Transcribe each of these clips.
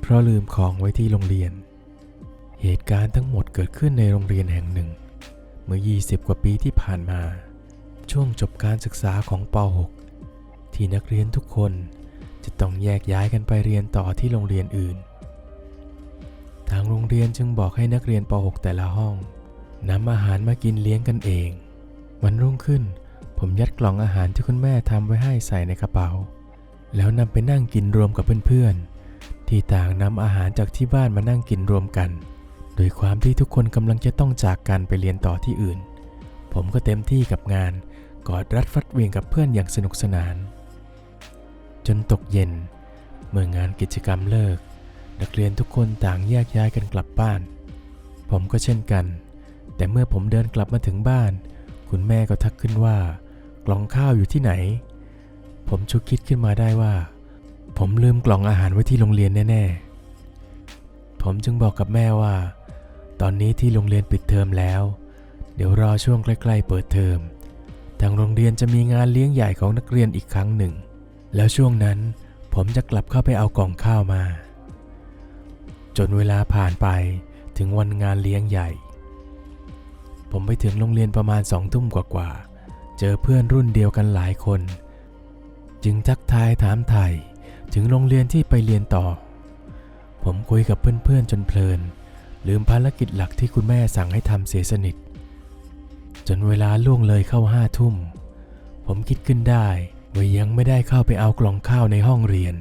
เพราะลืมของไว้ที่โรงเรียน เหตุการณ์ทั้งหมดเกิดขึ้นในโรงเรียนแห่งหนึ่ง เมื่อ 20 กว่าปีที่ผ่านมา ช่วงจบการศึกษาของป .6 ที่นักเรียนทุกคนจะต้องแยกย้ายกันไปเรียนต่อที่โรงเรียนอื่น ทางโรงเรียนจึงบอกให้นักเรียนป .6 แต่ละห้องนำอาหารมากินเลี้ยงกันเอง วันรุ่งขึ้น ผมยัดกล่องอาหารที่คุณแม่ทำไว้ให้ใส่ในกระเป๋า แล้วนำไปนั่งกินรวมกับเพื่อนๆ ที่ต่างนำอาหารจากที่บ้านมานั่งกินรวมกัน โดยความที่ทุกคนกำลังจะต้องจากกันไปเรียนต่อที่อื่น ผมก็เต็มที่กับงาน กอดรัดฟัดเวียงกับเพื่อนอย่างสนุกสนาน จนตกเย็น เมื่องานกิจกรรมเลิก นักเรียนทุกคนต่างแยกย้ายกันกลับบ้าน ผมก็เช่นกัน แต่เมื่อผมเดินกลับมาถึงบ้าน คุณแม่ก็ทักขึ้นว่า กล่องข้าวอยู่ที่ไหน ผมชุกคิดขึ้นมาได้ว่า ผมลืมกล่องอาหารไว้ที่โรงเรียนแน่ๆ ผมจึงบอกกับแม่ว่า ตอนนี้ที่โรงเรียนปิดเทอมแล้ว เดี๋ยวรอช่วงใกล้ๆเปิดเทอม ทางโรงเรียนจะมีงานเลี้ยงใหญ่ของนักเรียนอีกครั้งหนึ่ง แล้วช่วงนั้นผมจะกลับเข้าไปเอากล่องข้าวมา จนเวลาผ่านไปถึงวันงานเลี้ยงใหญ่ ผมไปถึงโรงเรียนประมาณสองทุ่มกว่าๆ เจอเพื่อนรุ่นเดียวกันหลายคน จึงทักทายถามไถ่ ถึงโรงเรียนที่ไปเรียนต่อ ผมคุยกับเพื่อนๆจนเพลิน ลืมภารกิจหลักที่คุณแม่สั่งให้ทำเสียสนิท จนเวลาล่วงเลยเข้าห้าทุ่ม ผมคิดขึ้นได้ว่ายังไม่ได้เข้าไปเอากล่องข้าวในห้องเรียน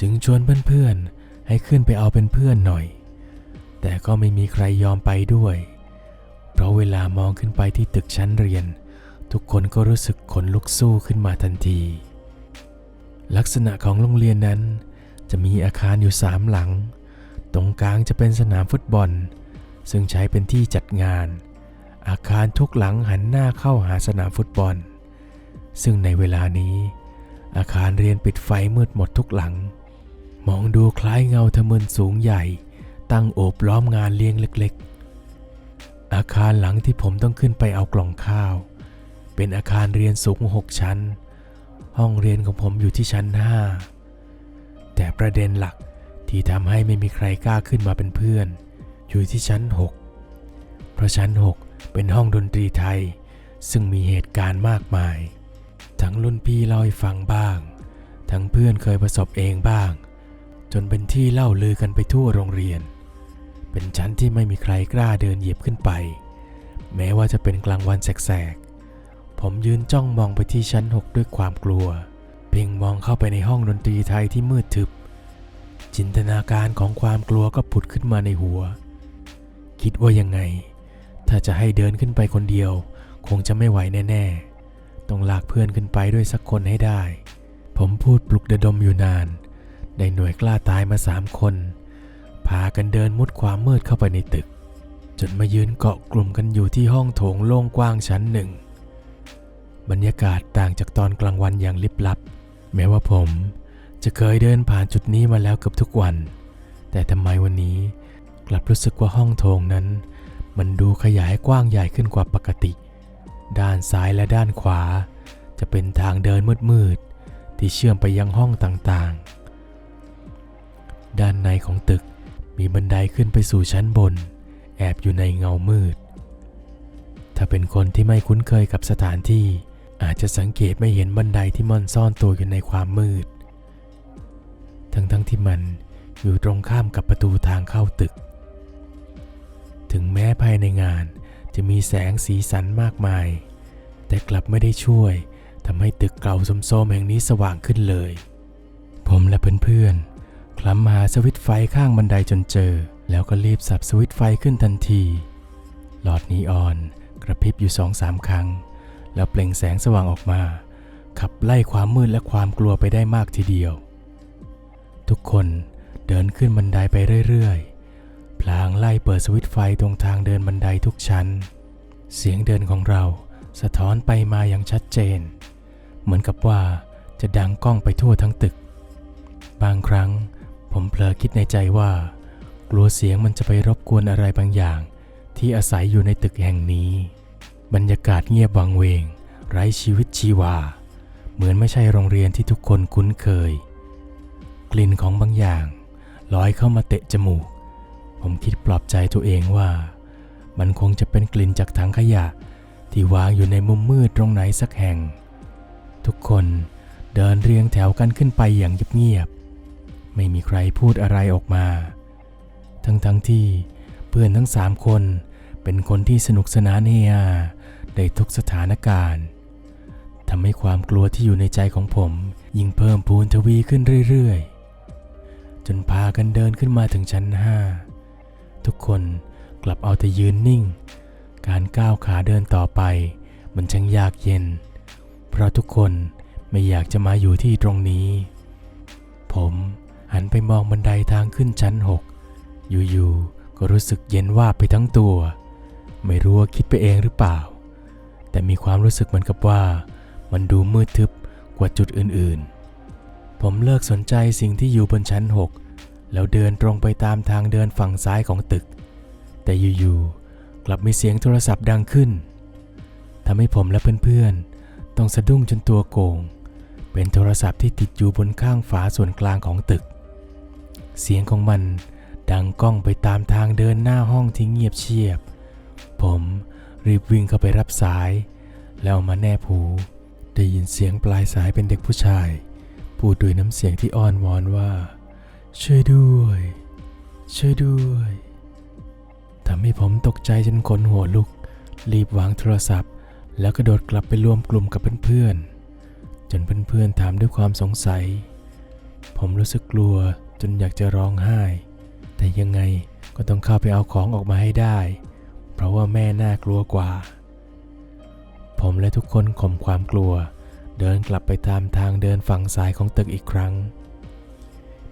จึงชวนเพื่อนๆให้ขึ้นไปเอาเป็นเพื่อนหน่อย แต่ก็ไม่มีใครยอมไปด้วย เพราะเวลามองขึ้นไปที่ตึกชั้นเรียน ทุกคนก็รู้สึกขนลุกสู้ขึ้นมาทันที ลักษณะของโรงเรียนนั้น จะมีอาคารอยู่สามหลัง ตรงกลางจะเป็นสนามฟุตบอล ซึ่งใช้เป็นที่จัดงาน อาคารทุกหลังหันหน้าเข้าหาสนามฟุตบอล ซึ่งในเวลานี้ อาคารเรียนปิดไฟมืดหมดทุกหลัง มองดูคล้ายเงาทะมึนสูงใหญ่ ตั้งโอบล้อมงานเลี้ยงเล็ก ๆ อาคารหลังที่ผมต้องขึ้นไปเอากล่องข้าว เป็นอาคารเรียนสูงหกชั้น ห้องเรียนของผมอยู่ที่ชั้นห้าแต่ประเด็นหลักที่ทำให้ไม่มีใครกล้าขึ้นมาเป็นเพื่อน อยู่ที่ชั้น 6 เพราะชั้น 6 เป็นห้องดนตรีไทย ซึ่งมีเหตุการณ์มากมาย ทั้งรุ่นพี่เล่าให้ฟังบ้าง ทั้งเพื่อนเคยประสบเองบ้าง จนเป็นที่เล่าลือกันไปทั่วโรงเรียน เป็นชั้นที่ไม่มีใครกล้าเดินเหยียบขึ้นไป แม้ว่าจะเป็นกลางวันแสกๆ ผมยืนจ้องมองไปที่ชั้น6ด้วยความกลัว เพ่งมองเข้าไปในห้องดนตรีไทยที่มืดทึบ จินตนาการของความกลัวก็ผุดขึ้นมาในหัว คิดว่ายังไง ถ้าจะให้เดินขึ้นไปคนเดียว คงจะไม่ไหวแน่ๆ ต้องลากเพื่อนขึ้นไปด้วยสักคนให้ได้ ผมพูดปลุกระดมอยู่นาน ได้หน่วยกล้าตายมาสามคน พากันเดินมุดความมืดเข้าไปในตึก จนมายืนเกาะกลุ่มกันอยู่ที่ห้องโถงโล่งกว้างชั้นหนึ่ง บรรยากาศต่างจากตอนกลางวันอย่างลิบลับ แม้ว่าผมจะเคยเดินผ่านจุดนี้มาแล้วเกือบทุกวัน แต่ทำไมวันนี้กลับรู้สึกว่าห้องโถงนั้น มันดูขยายกว้างใหญ่ขึ้นกว่าปกติ ด้านซ้ายและด้านขวา จะเป็นทางเดินมืดๆที่เชื่อมไปยังห้องต่างๆ ด้านในของตึกมีบันไดขึ้นไปสู่ชั้นบน แอบอยู่ในเงามืด ถ้าเป็นคนที่ไม่คุ้นเคยกับสถานที่ อาจจะสังเกตไม่เห็นบันไดที่ม่อนซ่อนตัวอยู่ในความมืด ทั้งๆทที่มันอยู่ตรงข้ามกับประตูทางเข้าตึก ถึงแม้ภายในงานจะมีแสงสีสันมากมาย แต่กลับไม่ได้ช่วยทำให้ตึกเก่าสมโซมแห่งนี้สว่างขึ้นเลย ผมและเพื่อนๆคลำหาสวิตไฟข้างบันไดจนเจอ แล้วก็รีบสับสวิตไฟขึ้นทันที หลอดนีออนกระพริบอยู่สองสามครั้ง แล้วเปล่งแสงสว่างออกมา ขับไล่ความมืดและความกลัวไปได้มากทีเดียว ทุกคนเดินขึ้นบันไดไปเรื่อยๆ พลางไล่เปิดสวิตไฟตรงทางเดินบันไดทุกชั้น เสียงเดินของเราสะท้อนไปมาอย่างชัดเจน เหมือนกับว่าจะดังก้องไปทั่วทั้งตึก บางครั้งผมเผลอคิดในใจว่า กลัวเสียงมันจะไปรบกวนอะไรบางอย่าง ที่อาศัยอยู่ในตึกแห่งนี้ บรรยากาศเงียบวังเวง ไร้ชีวิตชีวา เหมือนไม่ใช่โรงเรียนที่ทุกคนคุ้นเคย กลิ่นของบางอย่างลอยเข้ามาเตะจมูก ผมคิดปลอบใจตัวเองว่า มันคงจะเป็นกลิ่นจากถังขยะ ที่วางอยู่ในมุมมืดตรงไหนสักแห่ง ทุกคนเดินเรียงแถวกันขึ้นไปอย่างเงียบๆไม่มีใครพูดอะไรออกมา ทั้งๆทที่เพื่อนทั้งสามคนเป็นคนที่สนุกสนานเฮฮา ในทุกสถานการณ์ทำให้ความกลัวที่อยู่ในใจของผม ยิ่งเพิ่มพูนทวีขึ้นเรื่อยๆ จนพากันเดินขึ้นมาถึงชั้นห้าทุกคนกลับเอาแต่ยืนนิ่ง การก้าวขาเดินต่อไป มันช่างยากเย็น เพราะทุกคนไม่อยากจะมาอยู่ที่ตรงนี้ ผมหันไปมองบันไดทางขึ้นชั้นหกอยู่ๆก็รู้สึกเย็นว่าบไปทั้งตัว ไม่รู้ว่าคิดไปเองหรือเปล่า แต่มีความรู้สึกเหมือนกับว่ามันดูมืดทึบกว่าจุดอื่นๆ ผมเลิกสนใจสิ่งที่อยู่บนชั้น 6 แล้วเดินตรงไปตามทางเดินฝั่งซ้ายของตึก แต่อยู่ๆ กลับมีเสียงโทรศัพท์ดังขึ้นทำให้ผมและเพื่อนๆ ต้องสะดุ้งจนตัวโกงเป็นโทรศัพท์ที่ติดอยู่บนข้างฝาส่วนกลางของตึก เสียงของมันดังก้องไปตามทางเดินหน้าห้องที่เงียบเชียบ ผม รีบวิ่งเข้าไปรับสาย แล้วเอามาแนบหูได้ยินเสียงปลายสายเป็นเด็กผู้ชาย พูดด้วยน้ำเสียงที่อ้อนวอนว่า ช่วยด้วย ช่วยด้วยทำให้ผมตกใจจนขนหัวลุก รีบวางโทรศัพท์ แล้วกระโดดกลับไปรวมกลุ่มกับเพื่อนๆจนเพื่อนๆถามด้วยความสงสัย ผมรู้สึกกลัวจนอยากจะร้องไห้ แต่ยังไงก็ต้องเข้าไปเอาของออกมาให้ได้ เพราะว่าแม่น่ากลัวกว่า ผมและทุกคนข่มความกลัว เดินกลับไปตามทางเดินฝั่งซ้ายของตึกอีกครั้ง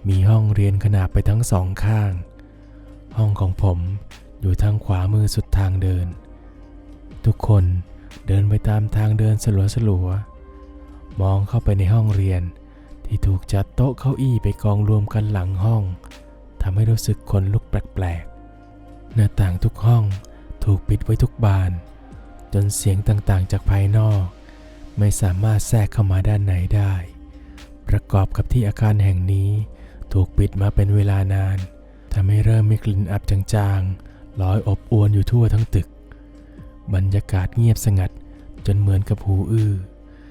มีห้องเรียนขนาบไปทั้งสองข้าง ห้องของผมอยู่ทางขวามือสุดทางเดิน ทุกคนเดินไปตามทางเดินสลัวสลัวๆมองเข้าไปในห้องเรียนที่ถูกจัดโต๊ะเก้าอี้ไปกองรวมกันหลังห้องทำให้รู้สึกขนลุกแปลกๆ หน้าต่างทุกห้อง ถูกปิดไว้ทุกบาน จนเสียงต่างๆ จากภายนอก ไม่สามารถแทรกเข้ามาด้านในได้ ประกอบกับที่อาคารแห่งนี้ถูกปิดมาเป็นเวลานานทำให้เริ่มมีกลิ่นอับจางๆลอยอบอวนอยู่ทั่วทั้งตึก บรรยากาศเงียบสงัดจนเหมือนกับหูอื้อ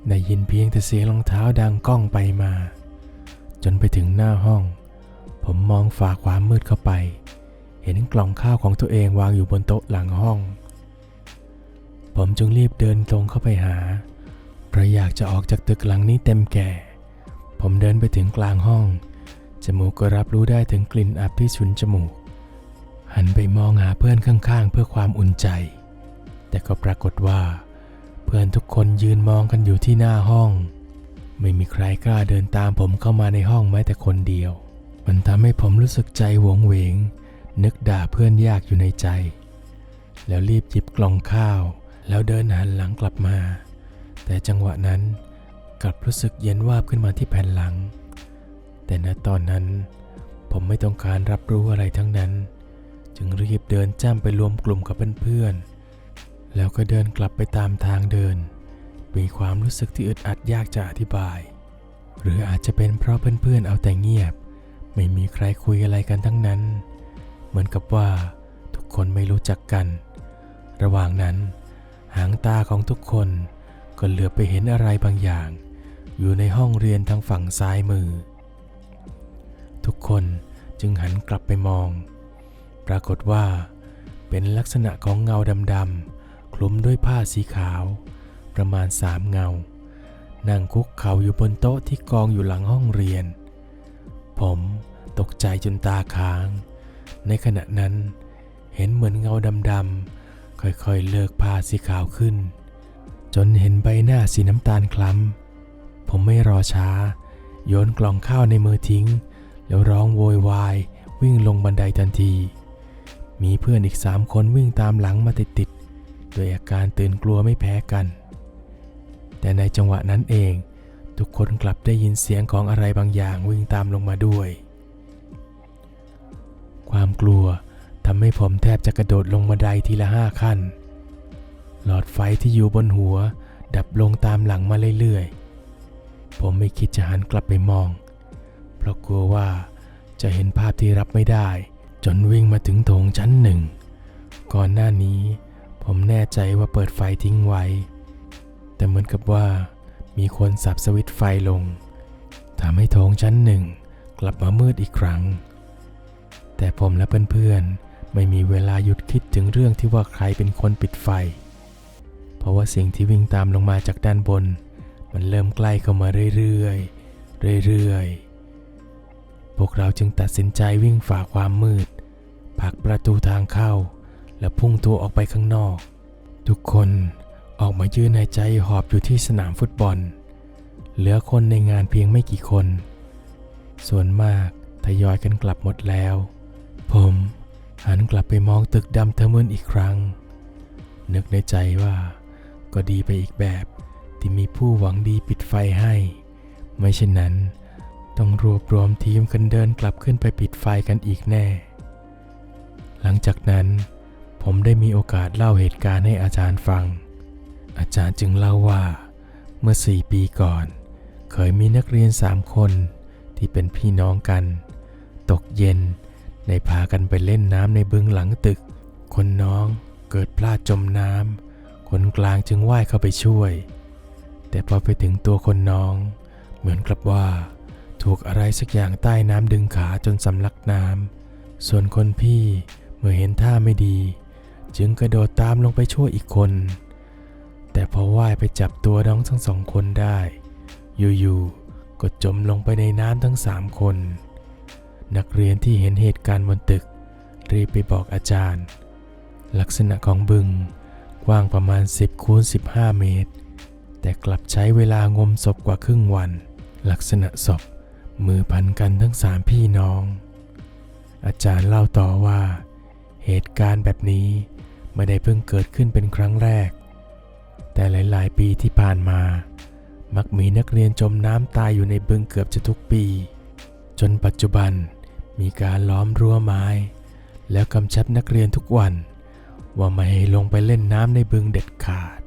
ได้ยินเพียงแต่เสียงรองเท้าดังก้องไปมา จนไปถึงหน้าห้อง ผมมองฝ่าความมืดเข้าไป เห็นกล่องข้าวของตัวเองวางอยู่บนโต๊ะหลังห้อง ผมจึงรีบเดินตรงเข้าไปหา เพราะอยากจะออกจากตึกหลังนี้เต็มแก่ ผมเดินไปถึงกลางห้อง จมูกก็รับรู้ได้ถึงกลิ่นอับที่ฉุนจมูก หันไปมองหาเพื่อนข้างๆ เพื่อความอุ่นใจ แต่ก็ปรากฏว่า เพื่อนทุกคนยืนมองกันอยู่ที่หน้าห้อง ไม่มีใครกล้าเดินตามผมเข้ามาในห้องแม้แต่คนเดียว มันทำให้ผมรู้สึกใจหวงเหวง นึกด่าเพื่อนยากอยู่ในใจ แล้วรีบหยิบกล่องข้าว แล้วเดินหันหลังกลับมา แต่จังหวะนั้นกลับรู้สึกเย็นวาบขึ้นมาที่แผ่นหลัง แต่ณตอนนั้น ผมไม่ต้องการรับรู้อะไรทั้งนั้น จึงรีบเดินจ้ำไปรวมกลุ่มกับเพื่อนๆแล้วก็เดินกลับไปตามทางเดิน มีความรู้สึกที่อึดอัดยากจะอธิบาย หรืออาจจะเป็นเพราะเพื่อนๆเอาแต่เงียบ ไม่มีใครคุยอะไรกันทั้งนั้น เหมือนกับว่าทุกคนไม่รู้จักกัน ระหว่างนั้น หางตาของทุกคนก็เหลือไปเห็นอะไรบางอย่าง อยู่ในห้องเรียนทางฝั่งซ้ายมือ ทุกคนจึงหันกลับไปมอง ปรากฏว่า เป็นลักษณะของเงาดำๆคลุมด้วยผ้าสีขาว ประมาณสามเงา นั่งคุกเข่าอยู่บนโต๊ะที่กองอยู่หลังห้องเรียน ผมตกใจจนตาค้าง ในขณะนั้น เห็นเหมือนเงาดำๆค่อยๆเลิกผ้าสีขาวขึ้น จนเห็นใบหน้าสีน้ำตาลคล้ำ ผมไม่รอช้า โยนกล่องข้าวในมือทิ้ง แล้วร้องโวยวายวิ่งลงบันไดทันที มีเพื่อนอีกสามคนวิ่งตามหลังมาติดๆด้วยอาการตื่นกลัวไม่แพ้กัน แต่ในจังหวะนั้นเอง ทุกคนกลับได้ยินเสียงของอะไรบางอย่างวิ่งตามลงมาด้วย ความกลัวทำให้ผมแทบจะกระโดดลงบันไดทีละห้าขั้น หลอดไฟที่อยู่บนหัว ดับลงตามหลังมาเรื่อยๆ ผมไม่คิดจะหันกลับไปมอง เพราะกลัวว่าจะเห็นภาพที่รับไม่ได้ จนวิ่งมาถึงโถงชั้นหนึ่ง ก่อนหน้านี้ ผมแน่ใจว่าเปิดไฟทิ้งไว้ แต่เหมือนกับว่า มีคนสับสวิตไฟลงทำให้โถงชั้นหนึ่งกลับมามืดอีกครั้ง แต่ผมและเพื่อนๆ ไม่มีเวลาหยุดคิดถึงเรื่องที่ว่าใครเป็นคนปิดไฟ เพราะว่าสิ่งที่วิ่งตามลงมาจากด้านบน มันเริ่มใกล้เข้ามาเรื่อยๆ เรื่อยๆ พวกเราจึงตัดสินใจวิ่งฝ่าความมืดผลักประตูทางเข้า และพุ่งตัวออกไปข้างนอก ทุกคนออกมายืนหายใจหอบอยู่ที่สนามฟุตบอล เหลือคนในงานเพียงไม่กี่คน ส่วนมากทยอยกันกลับหมดแล้ว ผมหันกลับไปมองตึกดำเทอมืนอีกครั้ง นึกในใจว่าก็ดีไปอีกแบบที่มีผู้หวังดีปิดไฟให้ ไม่เช่นนั้น ต้องรวบรวมทีมกันเดินกลับขึ้นไปปิดไฟกันอีกแน่ หลังจากนั้นผมได้มีโอกาสเล่าเหตุการณ์ให้อาจารย์ฟัง อาจารย์จึงเล่าว่า เมื่อสี่ปีก่อน เคยมีนักเรียนสามคนที่เป็นพี่น้องกัน ตกเย็น ได้พากันไปเล่นน้ำในบึงหลังตึก คนน้องเกิดพลาดจมน้ำ คนกลางจึงว่ายเข้าไปช่วย แต่พอไปถึงตัวคนน้อง เหมือนกับว่า ถูกอะไรสักอย่างใต้น้ำดึงขาจนสำลักน้ำ ส่วนคนพี่เมื่อเห็นท่าไม่ดี จึงกระโดดตามลงไปช่วยอีกคน แต่พอว่ายไปจับตัวน้องทั้งสองคนได้ อยู่ๆก็จมลงไปในน้ำทั้งสามคน นักเรียนที่เห็นเหตุการณ์บนตึก รีบไปบอกอาจารย์ ลักษณะของบึงกว้างประมาณ 10คูณ15 เมตร แต่กลับใช้เวลางมศพกว่าครึ่งวัน ลักษณะศพมือพันกันทั้งสามพี่น้อง อาจารย์เล่าต่อว่า เหตุการณ์แบบนี้ไม่ได้เพิ่งเกิดขึ้นเป็นครั้งแรก แต่หลาย ๆ ปีที่ผ่านมา มักมีนักเรียนจมน้ำตายอยู่ในบึงเกือบจะทุกปี จนปัจจุบัน มีการล้อมรั้วไม้ แล้วกำชับนักเรียนทุกวัน ว่าไม่ให้ลงไปเล่นน้ำในบึงเด็ดขาด